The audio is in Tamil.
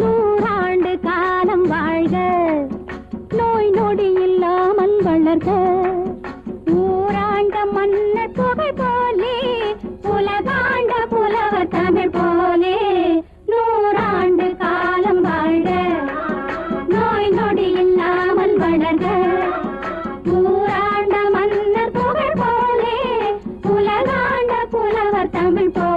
நூறாண்டு காலம் வாழ்க. நோய் நொடி இல்லாமல் வளர்க. ஊராண்ட மன்னர் புகழ் போலே உலகாண்ட புலவர் தமிழ் போலே. நூறாண்டு காலம் வாழ்க. நோய் நொடி இல்லாமல் வளர்க. ஊராண்ட மன்னர் புகழ் போலே உலகாண்ட புலவர் தமிழ் போலே